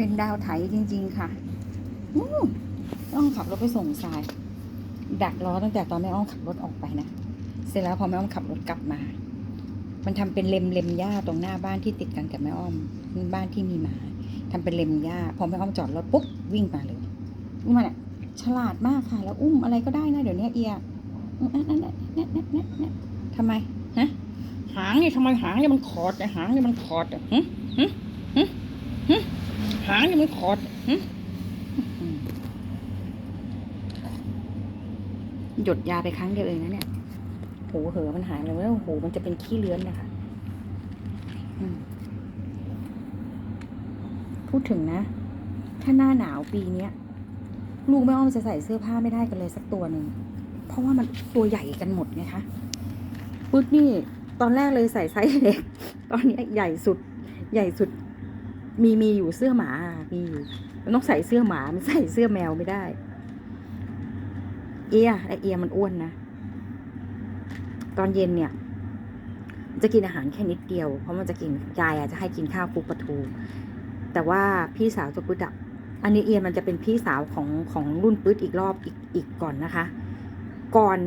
เป็นดาวไถจริง ๆ ค่ะอู้ต้องขับรถไปส่งทราย ดักล้อตั้งแต่ตอนแม่อ้อมขับรถออกไปนะ เสร็จแล้วพอแม่อ้อมขับรถกลับมา มันทำเป็นเลมเลมหญ้าตรงหน้าบ้านที่ติดกันกับแม่อ้อมบ้านที่มีหมาทำเป็นเลมหญ้าพอแม่อ้อมจอดรถปุ๊บวิ่งมาเลยวิ่มาเนี่ยฉลาดมากค่ะ แล้วอุ้มอะไรก็ได้นะเดี๋ยวนี้เอียนั่นนั่นนั่นนั่นนั่นนั่นทำไมฮะหางนี่ทำไมหางนี่มันขอดเนี่หางนี่มันขอดอะหึหึหึหึ หางนี่มันขอดหึอืมหยดยาไปครั้งเดียวเองนะเนี่ยหูเหอมันหายไปแล้วหูมันจะเป็นขี้เลื้อนนะคะพูดถึงนะ ถ้าหน้าหนาวปีเนี้ยลูกแม่อ้อมจะใส่เสื้อผ้าไม่ได้กันเลยสักตัวหนึ่ง เพราะว่ามันตัวใหญ่กันหมดไงคะปึ๊ดนี่ตอนแรกเลยใส่ไซส์เล็ก ตอนนี้ใหญ่สุด ใหญ่สุด มีมีอยู่เสื้อหมา มีอยู่มันต้องใส่เสื้อหมา มันใส่เสื้อแมวไม่ได้ เอียไอเอียมันอ้วนนะ ตอนเย็นเนี่ย จะกินอาหารแค่นิดเดียว เพราะมันจะกินยายอะจะให้กินข้าวคลุกปลาทู แต่ว่าพี่สาวจะปึ๊ดอะอันนี้เอียมันจะเป็นพี่สาวของของรุ่นปึ๊ดอีกรอบอีกอีกก่อนนะคะ ก่อน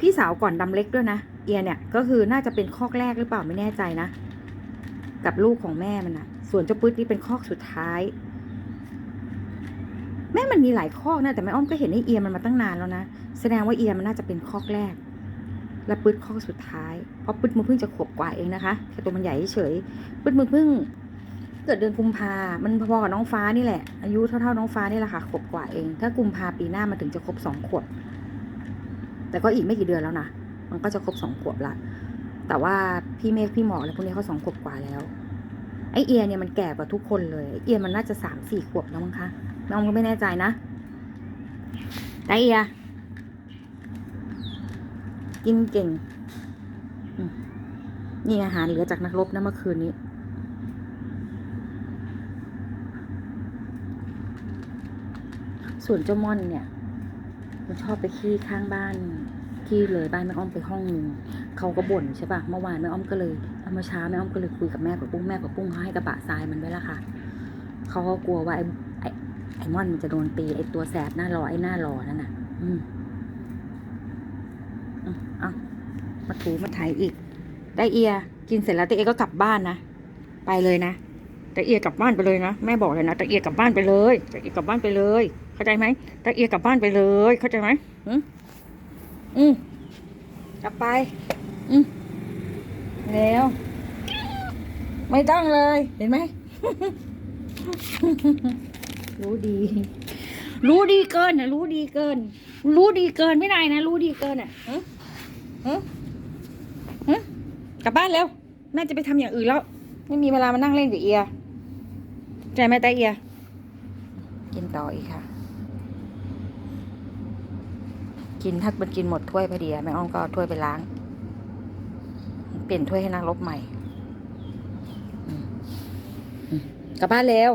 พี่สาวก่อนดำเล็กด้วยนะ เอียเนี่ย ก็คือน่าจะเป็นคอกแรกหรือเปล่าไม่แน่ใจนะ กับลูกของแม่มันนะส่วนเจ้าปึ๊ดนี่เป็นคอกสุดท้าย แม่มันมีหลายคอกนะแต่แม่อ้อมก็เห็นไอ้เอียมันมาตั้งนานแล้วนะแสดงว่าเอียมันน่าจะเป็นคอกแรก และปึ๊ดคอกสุดท้ายเพราะปึ๊ดมันเพิ่งจะขวบกว่าเองนะคะแค่ตัวมันใหญ่เฉยปึ๊ดมันเพิ่งเกิดเดือนกุมภา มันพอๆกับน้องฟ้านี่แหละ อายุเท่าๆน้องฟ้านี่แหละค่ะ ขวบกว่าเอง ถ้ากุมภาปีหน้ามันถึงจะครบสองขวบ แต่ก็อีกไม่กี่เดือนแล้วนะ มันก็จะครบสองขวบละ แต่ว่าพี่เมฆพี่หมออะไรพวกนี้เขาสองขวบกว่าแล้ว ไอเอียเนี่ยมันแก่กว่าทุกคนเลยไอเอียมันน่าจะสามสี่ขวบแล้วมั้งคะน้องก็ไม่แน่ใจนะไอเอียกินเก่งนี่อาหารเหลือจากนักรบนะเมื่อคืนนี้ ส่วนเจ้าม่อนเนี่ย มันชอบไปขี้ข้างบ้าน ขี้เลยบ้านแม่อ้อมไปห้องนึงเขาก็บ่นใช่ปะเมื่อวานแม่อ้อมก็เลยเอามาเช้าแม่อ้อมก็เลยคุยกับแม่กับปุ้งแม่กับปุ้งเขาให้กระบะทรายมันไว้ละค่ะเขาก็กลัวว่าไอ้ไอ้ไอ้ม่อนมันจะโดนตีไอ้ตัวแสบหน้ารอไอ้หน้ารอนั่นน่ะ อืมเอาเอามาถูมาไถอีก ได้เอีย กินเสร็จแล้วแต่เอียก็กลับบ้านนะไปเลยนะแต่เอียกลับบ้านไปเลยนะแม่บอกเลยนะแต่เอียกลับบ้านไปเลยแต่เอียกลับบ้านไปเลย เข้าใจไหมตะเอียกลับบ้านไปเลย เข้าใจไหมอืม อืมกลับไป อืมแล้ว ไม่ต้องเลย เห็นไหม รู้ดี รู้ดีเกินนะรู้ดีเกิน รู้ดีเกินไม่ได้นะ รู้ดีเกินอะฮะฮะฮะกลับบ้านเร็วแม่จะไปทำอย่างอื่นแล้ว ไม่มีเวลามานั่งเล่นกับเอีย ใจไหมตาเอีย กินต่ออีกค่ะ กินถ้ามันกินหมดถ้วยพอดีแม่อ้อมก็ถ้วยไปล้าง เปลี่ยนถ้วยให้นางลบใหม่กลับบ้านเร็ว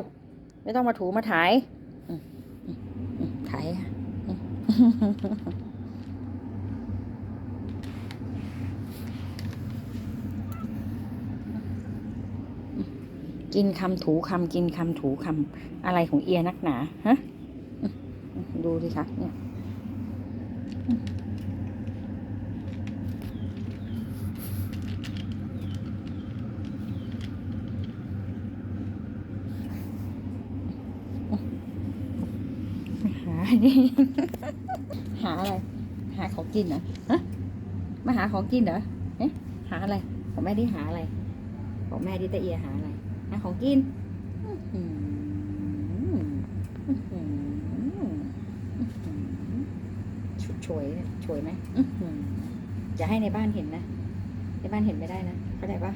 ไม่ต้องมาถูมาถ่ายถ่ายค่ะกินคำถูคำกินคำถูคำอะไรของเอียนักหนา ฮะ ดูสิคะเนี่ย หาหาอะไร หาของกินเหรอฮะมาหาของกินเหรอเอ๊ะหาอะไร ของแม่ที่หาอะไร ของแม่ที่ตะเอียหาอะไร หาของกิน อื้อหืออื้อหืออื้อหือ ฉวยเนี่ยช่วยไหมอื้อหืออย่าให้ในบ้านเห็นนะ ในบ้านเห็นไม่ได้นะเข้าใจปะ